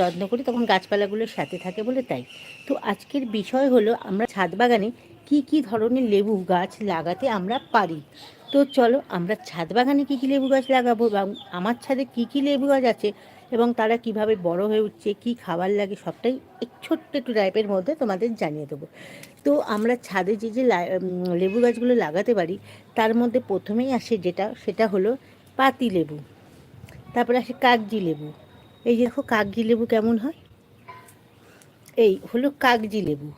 যত্ন করি, তখন গাছপালাগুলোর সাথে থাকে বলে তাই। তো আজকের বিষয় হলো, আমরা ছাদ বাগানে কি কি ধরনের লেবু গাছ লাগাতে আমরা পারি? তো চলো, আমরা ছাদ বাগানে কী কী লেবু গাছ লাগাবো এবং আমার ছাদে কি কি লেবু গাছ আছে এবং তারা কীভাবে বড় হয়ে উঠছে, কি খাবার লাগে, সবটাই এক ছোট্ট একটু টাইপের মধ্যে তোমাদের জানিয়ে দেবো। তো আমরা ছাদে যে যে লেবু গাছগুলো লাগাতে পারি, তার মধ্যে প্রথমেই আসে যেটা, সেটা হলো পাতি লেবু। তারপরে আসে কাগজি লেবু। এই দেখো কাগজি লেবু কেমন হয়? এই হলো কাগজি লেবু।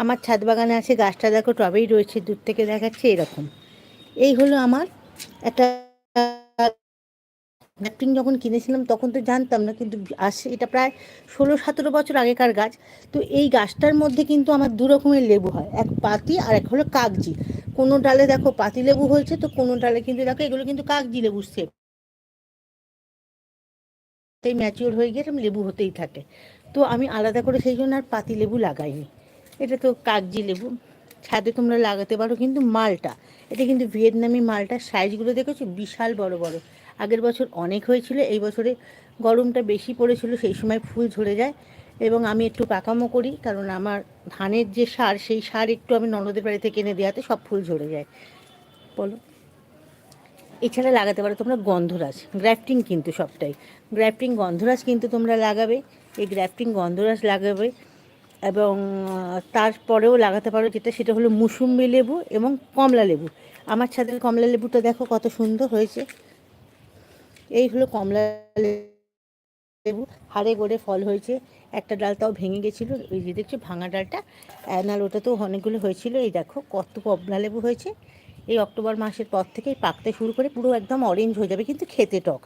আমার ছাদ বাগানে আছে, গাছটা দেখো টবেই রয়েছে, দূর থেকে দেখাচ্ছে এরকম। এই হলো আমার একটা ন্যাপকিন যখন কিনেছিলাম, তখন তো জানতাম না, কিন্তু আসে, এটা প্রায় ষোলো সতেরো বছর আগেকার গাছ। তো এই গাছটার মধ্যে কিন্তু আমার দু রকমের লেবু হয়, এক পাতি আর এক হলো কাগজি। কোনো ডালে দেখো পাতি লেবু হয়েছে, তো কোনো ডালে কিন্তু দেখো এগুলো কিন্তু কাগজি লেবুর সেপ সেই ম্যাচিওর হয়ে গিয়ে এরকম লেবু হতেই থাকে। তো আমি আলাদা করে সেই জন্য আর পাতি লেবু লাগাইনি। এটা তো কাগজি লেবু। ছাদে তোমরা লাগাতে পারো কিন্তু মালটা। এটা কিন্তু ভিয়েতনামি মালটার সাইজগুলো দেখেছ? বিশাল বড় বড়। আগের বছর অনেক হয়েছিল, এই বছরে গরমটা বেশি পড়েছিল, সেই সময় ফুল ঝরে যায়। এবং আমি একটু পাকামো করি, কারণ আমার ধানের যে সার, সেই সার একটু আমি ননদের বাড়ি থেকে এনে দেওয়াতে সব ফুল ঝরে যায়। বলো। এছাড়া লাগাতে পারো তোমরা গন্ধরাজ, গ্রাফটিং কিন্তু সবটাই। গ্রাফটিং গন্ধরাজ কিন্তু তোমরা লাগাবে, এই গ্রাফটিং গন্ধরাজ লাগাবে এবং তারপরেও লাগাতে পারো যেটা, সেটা হলো মুসুম্বি লেবু এবং কমলা লেবু। আমার ছাদের কমলা লেবুটা দেখো কত সুন্দর হয়েছে। এই হলো কমলা লেবু, হাড়ে গড়ে ফল হয়েছে। একটা ডাল তাও ভেঙে গেছিল ওই যে দেখছ ভাঙা ডালটা নাহলে ওটাতেও অনেকগুলো হয়েছিল। এই দেখো কত কমলা লেবু হয়েছে। এই অক্টোবর মাসের পর থেকেই পাকতে শুরু করে পুরো একদম অরেঞ্জ হয়ে যাবে, কিন্তু খেতে টক।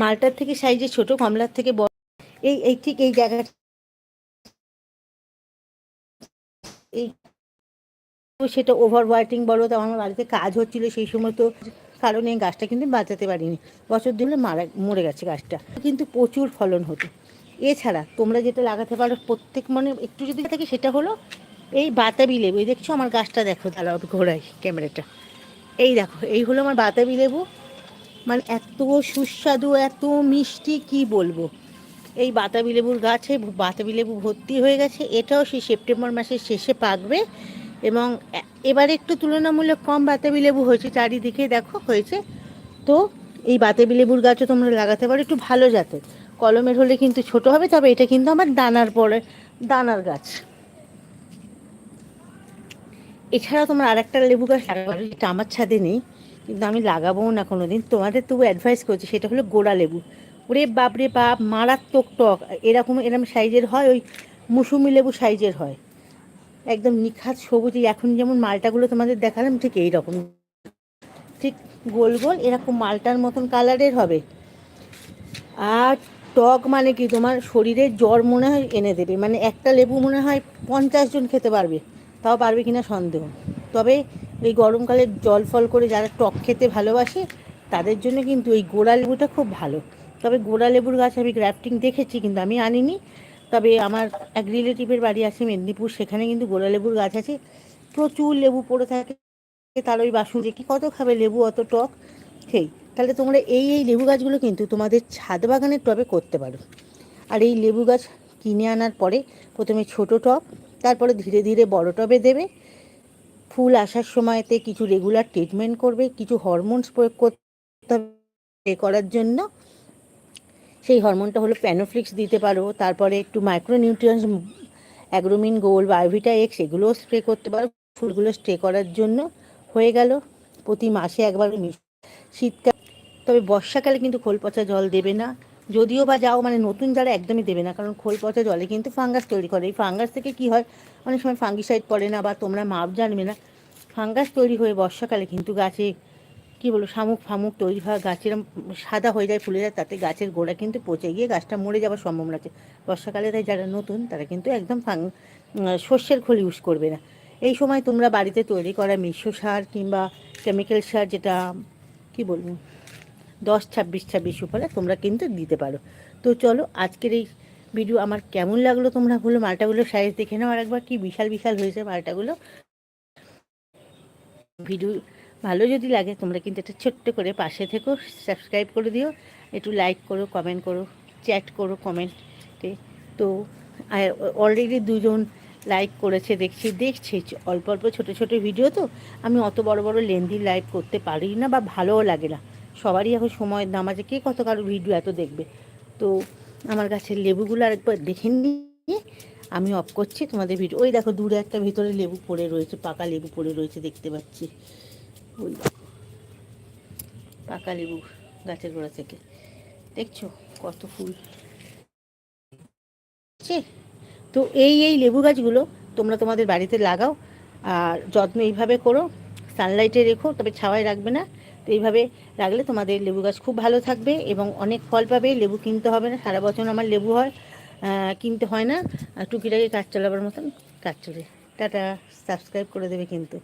মালটার থেকে সাইজে ছোট, কমলার থেকে বড়, এই এই ঠিক এই জায়গাটা এই সেটা ওভার ওয়াইটিং বলো, তো আমার বাড়িতে কাজ হচ্ছিল সেই সময় তো কারণে গাছটা কিন্তু বাঁচাতে পারিনি। বছর দিলে মারা, মরে গেছে গাছটা। কিন্তু প্রচুর ফলন হতো। এছাড়া তোমরা যেটা লাগাতে পারো, প্রত্যেক মানে একটু যদি থাকে সেটা হলো এই বাতাবি লেবু দেখছ আমার গাছটা দেখো তাহলে ঘোরাই ক্যামেরাটা। এই দেখো, এই হলো আমার বাতাবি লেবু। মানে এত সুস্বাদু, এত মিষ্টি, কি বলব? এই বাতাবি লেবুর গাছে বাতাবি লেবু ভর্তি হয়ে গেছে। এটাও সেই সেপ্টেম্বর মাসের শেষে পাকবে এবং এবারে একটু তুলনামূলক কম বাতাবি লেবু হয়েছে, চারিদিকে দেখো হয়েছে। তো এই বাতাবি লেবুর গাছও তোমরা লাগাতে পারো, একটু ভালো জাতের। কলমের হলে কিন্তু ছোট হবে, তবে এটা কিন্তু আমার দানার পরে, দানার গাছ। এছাড়াও তোমরা আরেকটা লেবু গাছ পারো যেটা আমার ছাদে নেই, কিন্তু আমি লাগাবোও না কোনো দিন তোমাদের তবু অ্যাডভাইস করছি, সেটা হলো গোড়া লেবু। ওরে বাপরে বাপ, মারাত্মক টক। এরকম এরকম সাইজের হয়, ওই মুসুমি লেবু সাইজের হয়। একদম নিখাত সবুজ এখন যেমন মালটাগুলো তোমাদের দেখালাম, ঠিক এই রকম ঠিক গোল গোল, এরকম মালটার মতন কালারের হবে। আর টক মানে কি? তোমার শরীরে জ্বর মনে হয় এনে দেবে। মানে একটা লেবু মনে হয় পঞ্চাশ জন খেতে পারবে। তাও পারবে কিনা সন্দেহ। তবে এই গরমকালে জল ফল করে যারা টক খেতে ভালোবাসে, তাদের জন্য কিন্তু এই গোড়া লেবুটা খুব ভালো। তবে গোড়া লেবুর গাছ আমি গ্রাফটিং দেখেছি, কিন্তু আমি আনিনি। তবে আমার এক রিলেটিভের বাড়ি আছে মেদিনীপুর, সেখানে কিন্তু গোড়া লেবুর গাছ আছে। প্রচুর লেবু পড়ে থাকে। তার ওই বাসন কি কত খাবে লেবু, অত টক? সেই। তাহলে তোমরা এই এই লেবু গাছগুলো কিন্তু তোমাদের ছাদ বাগানের টবে করতে পারো। আর এই লেবু গাছ কিনে আনার পরে প্রথমে ছোট টব তারপরে ধীরে ধীরে বড় টবে দেবে। ফুল আসার সময়তে কিছু রেগুলার ট্রিটমেন্ট করবে, কিছু হরমোনস প্রয়োগ করতে হবে করার জন্য। সেই হরমোনটা হলো প্যানোফ্লিক্স দিতে পারো, তারপরে একটু micronutrients Agromin gold Biovita X এগুলোও স্প্রে করতে পারো। ফুলগুলো স্প্রে করার জন্য হয়ে গেল। প্রতি মাসে একবার শীতকাল তবে বর্ষাকালে কিন্তু খোল পচা জল দেবে না। যদিও বা যাও মানে নতুন যারা একদমই দেবে না, কারণ খোল পচা জলে কিন্তু ফাঙ্গাস তৈরি করে। এই ফাঙ্গাস থেকে কি হয়, অনেক সময় ফাঙ্গিসাইড পড়ে না বা তোমরা মাপ জানবে না। ফাঙ্গাস তৈরি হয়ে বর্ষাকালে কিন্তু গাছে, কি বলব, শামুক ফামুক তৈরি হয়, গাছের সাদা হয়ে যায় ফুলে যায়, তাতে গাছের গোড়া কিন্তু পচে গিয়ে গাছটা মরে যাওয়ার সম্ভাবনা আছে। বর্ষাকালে তাই যারা নতুন, তারা কিন্তু একদম ফাং শস্যের খোল ইউজ করবে না। এই সময় তোমরা বাড়িতে তৈরি করা মিশ্র সার কিংবা কেমিক্যাল সার যেটা, কি বলব দশ, ছাব্বিশ ছাব্বিশ উপরে তোমরা কিন্তু দিতে পারো। তো চলো, আজকের এই ভিডিও আমার কেমন লাগল তোমরা হলো মালটাগুলো সাইজ দেখে নাও আর একবার, কি বিশাল বিশাল হয়েছে মালটাগুলো। ভিডিও ভালো যদি লাগে, তোমরা কিন্তু এটা ছোট্ট করে পাশে থেকো সাবস্ক্রাইব করে দিও। একটু লাইক করো কমেন্ট করো চ্যাট করো কমেন্টে তো। অলরেডি দুজন লাইক করেছে, দেখছি দেখছি, অল্প অল্প ছোটো ছোটো ভিডিও তো। আমি অত বড় বড় লেন্দি লাইভ করতে পারি না বা ভালোও লাগে না। সবারই এখন সময়ের দাম আছে। কে কত কারও ভিডিও এত দেখবে? তো আমার কাছে লেবুগুলো আরেকবার দেখে নিয়ে আমি অফ করছি তোমাদের ভিডিও ওই দেখো দূরে একটা ভিতরে লেবু পড়ে রয়েছে, পাকা লেবু পড়ে রয়েছে দেখতে পাচ্ছি। ওই পাকা লেবু গাছের গোড়া থেকে। দেখছ কত ফুল? তো এই এই লেবু গাছগুলো তোমরা তোমাদের বাড়িতে লাগাও আর যত্ন এইভাবে করো। সানলাইটে রেখো, তবে ছাওয়ায় রাখবে না। তো এইভাবে রাখলে তোমাদের লেবু গাছ খুব ভালো থাকবে এবং অনেক ফল পাবে। লেবু কিনতে হবে না, সারা বছর আমার লেবু হয়। কিনতে হয় না। টুকিটাকে কাজ চালাবার মতন কাজ চলে। টাটা সাবস্ক্রাইব করে দেবে কিন্তু।